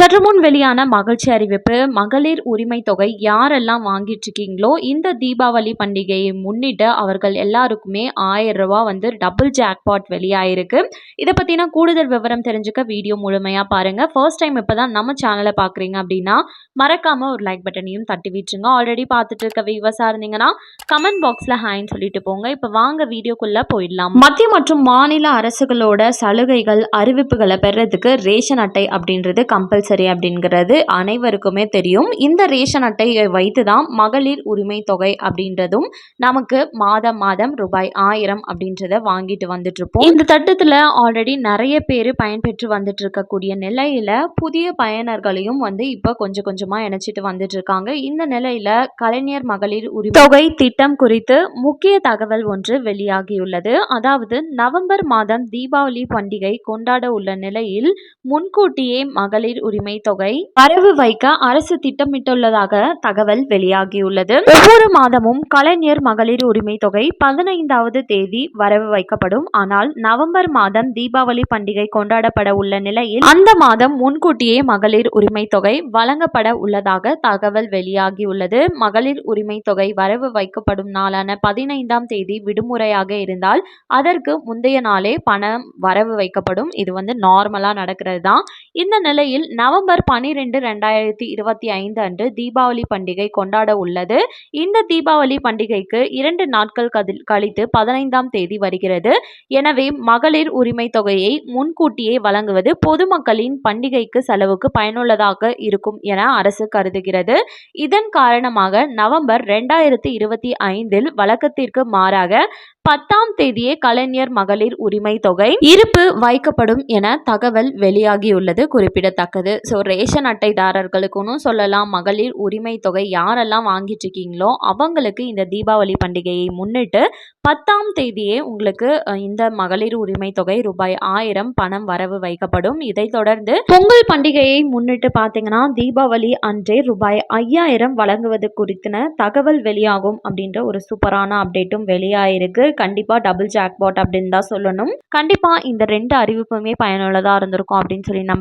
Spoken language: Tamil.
சற்று முன் வெளியான மகிழ்ச்சி அறிவிப்பு மகளிர் உரிமை தொகை யாரெல்லாம் வாங்கிட்டு இருக்கீங்களோ இந்த தீபாவளி பண்டிகையை முன்னிட்டு அவர்கள் எல்லாருக்குமே ஆயிரம் ரூபா வந்து டபுள் ஜாக்பாட் வெளியாயிருக்கு. இதை பற்றின கூடுதல் விவரம் தெரிஞ்சுக்க வீடியோ முழுமையாக பாருங்கள் ஃபர்ஸ்ட் டைம் இப்போ தான் நம்ம சேனலை பார்க்குறீங்க அப்படின்னா மறக்காமல் ஒரு லைக் பட்டனையும் தட்டி விட்டுருங்க. ஆல்ரெடி பார்த்துட்டு இருக்க விவசாக இருந்தீங்கன்னா கமெண்ட் பாக்ஸில் ஹாய்ன்னு சொல்லிட்டு போங்க. இப்போ வாங்க வீடியோக்குள்ளே போயிடலாம். மத்திய மற்றும் மாநில அரசுகளோட சலுகைகள் அறிவிப்புகளை பெறதுக்கு ரேஷன் அட்டை அப்படின்றது கம்பல்சரி அப்படிங்கிறது அனைவருக்குமே தெரியும். இந்த ரேஷன் அட்டையை வைத்து தான் மகளிர் உரிமை தொகை அப்படின்றதும் நமக்கு மாதம் மாதம் ரூபாய் ஆயிரம் அப்படின்றத வாங்கிட்டு வந்துட்டு இருப்போம் இந்த திட்டத்தில் ஆல்ரெடி நிறைய பேர் பயன்பெற்று வந்துட்டு இருக்கக்கூடிய நிலையில புதிய பயனர்களையும் வந்து இப்போ கொஞ்சம் கொஞ்சமாக இணைச்சிட்டு வந்துட்டு இருக்காங்க இந்த நிலையில கலைஞர் மகளிர் உரிமை தொகை திட்டம் குறித்து முக்கிய தகவல் ஒன்று வெளியாகியுள்ளது. அதாவது நவம்பர் மாதம் தீபாவளி பண்டிகை கொண்டாட உள்ள நிலையில் முன்கூட்டியே மகளிர் உரிமை உரிமை தொகை வரவு வைக்க அரசு திட்டமிட்டுள்ளதாக தகவல் வெளியாகியுள்ளது. ஒவ்வொரு மாதமும் கலைஞர் மகளிர் உரிமை தொகை பதினைந்தாவது தேதி வரவு வைக்கப்படும். ஆனால் நவம்பர் மாதம் தீபாவளி பண்டிகை கொண்டாடப்பட உள்ள நிலையில் அந்த மாதம் முன்கூட்டியே மகளிர் உரிமை தொகை வழங்கப்பட உள்ளதாக தகவல் வெளியாகியுள்ளது. மகளிர் உரிமை தொகை வரவு வைக்கப்படும் நாளான பதினைந்தாம் தேதி விடுமுறையாக இருந்தால் அதற்கு முந்தைய நாளே பணம் வரவு வைக்கப்படும். இது வந்து நார்மலா நடக்கிறது தான் இந்த நிலையில் நவம்பர் பனிரெண்டு ரெண்டாயிரத்தி இருபத்தி ஐந்து அன்று தீபாவளி பண்டிகை கொண்டாட உள்ளது. இந்த தீபாவளி பண்டிகைக்கு இரண்டு நாட்கள் கழித்து பதினைந்தாம் தேதி வருகிறது. எனவே மகளிர் உரிமை தொகையை முன்கூட்டியே வழங்குவது பொதுமக்களின் பண்டிகைக்கு செலவுக்கு பயனுள்ளதாக இருக்கும் என அரசு கருதுகிறது. இதன் காரணமாக நவம்பர் ரெண்டாயிரத்தி இருபத்தி ஐந்தில் வழக்கத்திற்கு மாறாக பத்தாம் தேதியே கலைஞர் மகளிர் உரிமை தொகை இருப்பு வைக்கப்படும் என தகவல் வெளியாகியுள்ளது. குறிப்பிடத்தக்கது. ஸோ ரேஷன் அட்டைதாரர்களுக்குன்னு சொல்லலாம் மகளிர் உரிமை தொகை யாரெல்லாம் வாங்கிட்டு இருக்கீங்களோ அவங்களுக்கு இந்த தீபாவளி பண்டிகையை முன்னிட்டு பத்தாம் தேதியே உங்களுக்கு இந்த மகளிர் உரிமை தொகை ரூபாய் ஆயிரம் பணம் வரவு வைக்கப்படும். இதை தொடர்ந்து பொங்கல் பண்டிகையை முன்னிட்டு பார்த்தீங்கன்னா தீபாவளி அன்றே ரூபாய் ஐயாயிரம் வழங்குவது குறித்தின தகவல் வெளியாகும் அப்படின்ற ஒரு சூப்பரான அப்டேட்டும் வெளியாயிருக்கு. கண்டிப்பாக டபுள் ஜாக்பாட் அப்படின்னு தான் சொல்லணும். கண்டிப்பாக இந்த ரெண்டு அறிவிப்புமே பயனுள்ளதாக இருந்திருக்கும் அப்படின்னு சொல்லி